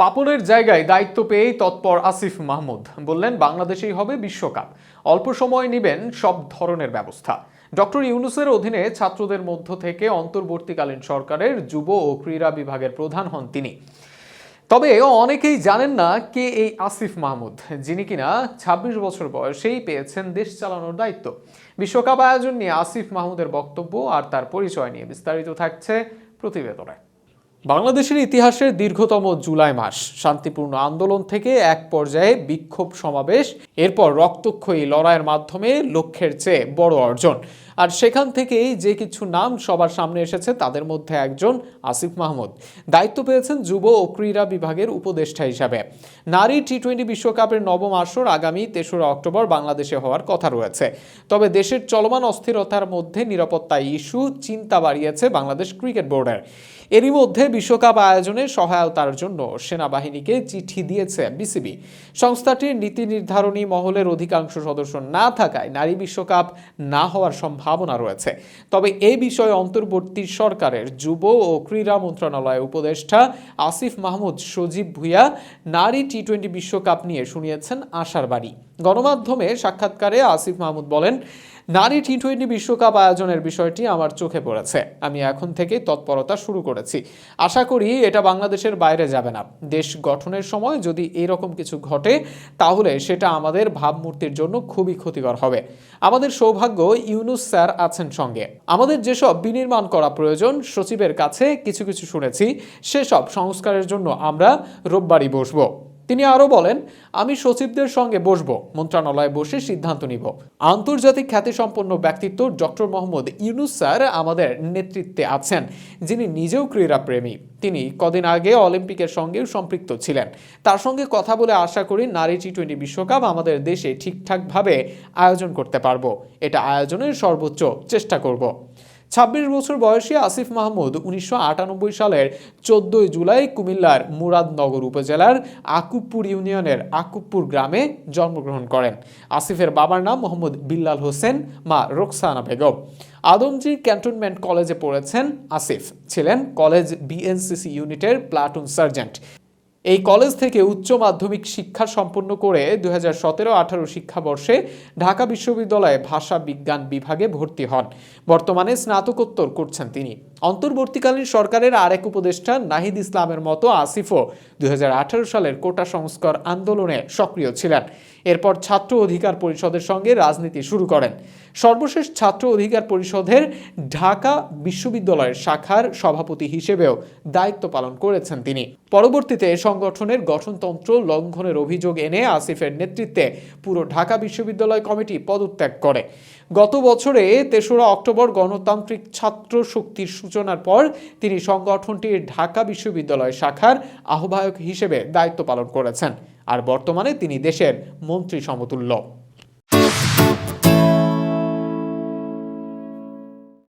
পাপনের জায়গায় দায়িত্ব পেয়েই তৎপর আসিফ মাহমুদ। বললেন, বাংলাদেশেই হবে বিশ্বকাপ। অল্প সময় নেবেন সব ধরনের ব্যবস্থা। ডক্টর ইউনুসের অধীনে ছাত্রদের মধ্য থেকে অন্তর্বর্তীকালীন সরকারের যুব ও ক্রীড়া বিভাগের প্রধান হন তিনি। তবে অনেকেই জানেন না কে এই আসিফ মাহমুদ, যিনি কিনা ২৬ বছর বয়সেই পেয়েছেন দেশ চালানোর দায়িত্ব। বিশ্বকাপ আয়োজন নিয়ে আসিফ মাহমুদের বক্তব্য আর তার পরিচয় নিয়ে বিস্তারিত থাকছে প্রতিবেদনে। বাংলাদেশের ইতিহাসের দীর্ঘতম জুলাই মাস। শান্তিপূর্ণ আন্দোলন থেকে এক পর্যায়ে বিক্ষোভ সমাবেশ। এরপর রক্তক্ষয়ী লড়াইয়ের মাধ্যমে লক্ষ্যের চেয়ে বড় অর্জন। আর সেখান থেকেই যে কিছু নাম সবার সামনে এসেছে, তাদের মধ্যে একজন আসিফ মাহমুদ। দায়িত্ব পেয়েছেন যুব ও ক্রীড়া বিভাগের উপদেষ্টা হিসাবে। নারী টি টোয়েন্টি বিশ্বকাপের নবম আসর আগামী তেসরা অক্টোবর বাংলাদেশে হওয়ার কথা রয়েছে। তবে দেশের চলমান অস্থিরতার মধ্যে নিরাপত্তা ইস্যু চিন্তা বাড়িয়েছে বাংলাদেশ ক্রিকেট বোর্ডের। এরই মধ্যে বিশ্বকাপ আয়োজনে সহায়তার জন্য সেনাবাহিনীকে চিঠি দিয়েছে বিসিবি। সংস্থাটির নীতি নির্ধারণী মহলের অধিকাংশ সদস্য না থাকায় নারী বিশ্বকাপ না হওয়ার সম্ভাবনা রয়েছে। তবে এ বিষয়ে অন্তর্বর্তী সরকারের যুব ও ক্রীড়া মন্ত্রণালয়ের উপদেষ্টা আসিফ মাহমুদ সজীব ভুইয়া নারী টি টোয়েন্টি বিশ্বকাপ নিয়ে শুনিয়েছেন আশার বাড়ি গণমাধ্যমে সাক্ষাৎকারে আসিফ মাহমুদ বলেন নারী টি টোয়েন্টি বিশ্বকাপ আয়োজনের বিষয়টি আমার চোখে পড়েছে। আমি এখন থেকে তৎপরতা শুরু করেছি। আশা করি এটা বাংলাদেশের বাইরে যাবে না। দেশ গঠনের সময় যদি এরকম কিছু ঘটে, তাহলে সেটা আমাদের ভাবমূর্তির জন্য খুবই ক্ষতিকর হবে। আমাদের সৌভাগ্য ইউনুস স্যার আছেন সঙ্গে। আমাদের যেসব বিনির্মাণ করা প্রয়োজন, সচিবের কাছে কিছু কিছু শুনেছি। সেসব সংস্কারের জন্য আমরা রোববারই বসবো। তিনি আরও বলেন, আমি সচিবদের সঙ্গে বসবো, মন্ত্রণালয়ে বসে সিদ্ধান্ত নিব। আন্তর্জাতিক খ্যাতিসম্পন্ন ব্যক্তিত্ব ডক্টর মোহাম্মদ ইউনুস স্যার আমাদের নেতৃত্বে আছেন, যিনি নিজেও ক্রীড়াপ্রেমী। তিনি কদিন আগে অলিম্পিকের সঙ্গেও সম্পৃক্ত ছিলেন। তার সঙ্গে কথা বলে আশা করি নারী টি টোয়েন্টি বিশ্বকাপ আমাদের দেশে ঠিকঠাকভাবে আয়োজন করতে পারব। এটা আয়োজনের সর্বোচ্চ চেষ্টা করব। ছাব্বিশ বছর বয়সী আসিফ মাহমুদ উনিশশো আটানব্বই সালের চোদ্দই জুলাই কুমিল্লার মুরাদনগর উপজেলার আকুবপুর ইউনিয়নের আকুবপুর গ্রামে জন্মগ্রহণ করেন। আসিফের বাবার নাম মোহাম্মদ বিল্লাল হোসেন, মা রোকসানা বেগম। আদমজি ক্যান্টনমেন্ট কলেজে পড়েছেন আসিফ। ছিলেন কলেজ বিএনসিসি ইউনিটের প্লাটুন সার্জেন্ট। এই কলেজ থেকে উচ্চ মাধ্যমিক শিক্ষা সম্পন্ন করে দু হাজার সতেরো আঠারো শিক্ষাবর্ষে ঢাকা বিশ্ববিদ্যালয়ে ভাষা বিজ্ঞান বিভাগে ভর্তি হন। বর্তমানে স্নাতকোত্তর করছেন তিনি। অন্তর্বর্তীকালীন সরকারের আরেক উপদেষ্টা নাহিদ ইসলামের মতো আসিফও দুই সালের কোটা সংস্কার আন্দোলনে সক্রিয় ছিলেন। এরপর ছাত্র অধিকার পরিষদের সঙ্গে রাজনীতি শুরু করেন। সর্বশেষ ছাত্র অধিকার পরিষদের ঢাকা বিশ্ববিদ্যালয়ের শাখার সভাপতি হিসেবেও দায়িত্ব পালন করেছেন তিনি। পরবর্তীতে সংগঠনের গঠনতন্ত্র লঙ্ঘনের অভিযোগ এনে আসিফের নেতৃত্বে পুরো ঢাকা বিশ্ববিদ্যালয় কমিটি পদত্যাগ করে। গত বছরে তেসরা অক্টোবর গণতান্ত্রিক ছাত্র শক্তির সূচনার পর তিনি সংগঠনটির ঢাকা বিশ্ববিদ্যালয় শাখার আহ্বায়ক হিসেবে দায়িত্ব পালন করেছেন। আর বর্তমানে তিনি দেশের মন্ত্রী সমতুল্য।